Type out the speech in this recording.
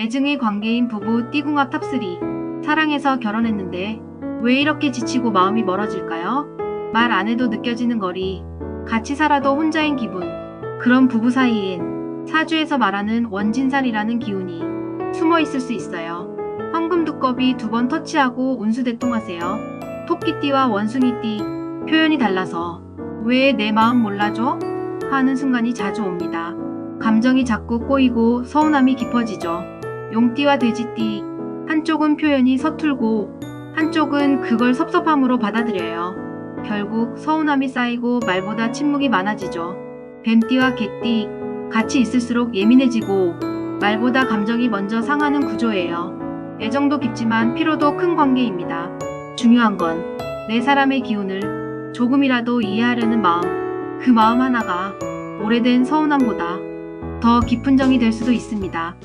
애증의 관계인 부부 띠궁합 탑3 사랑해서 결혼했는데 왜 이렇게 지치고 마음이 멀어질까요? 말 안 해도 느껴지는 거리 같이 살아도 혼자인 기분 그런 부부 사이엔 사주에서 말하는 원진살이라는 기운이 숨어 있을 수 있어요. 황금 두꺼비 두 번 터치하고 운수대통하세요. 토끼띠와 원숭이띠 표현이 달라서 왜 내 마음 몰라줘? 하는 순간이 자주 옵니다. 감정이 자꾸 꼬이고 서운함이 깊어지죠. 용띠와 돼지띠 한쪽은 표현이 서툴고 한쪽은 그걸 섭섭함으로 받아들여요. 결국 서운함이 쌓이고 말보다 침묵이 많아지죠. 뱀띠와 개띠 같이 있을수록 예민해지고 말보다 감정이 먼저 상하는 구조예요. 애정도 깊지만 피로도 큰 관계입니다. 중요한 건 내 사람의 기운을 조금이라도 이해하려는 마음, 그 마음 하나가 오래된 서운함보다 더 깊은 정이 될 수도 있습니다.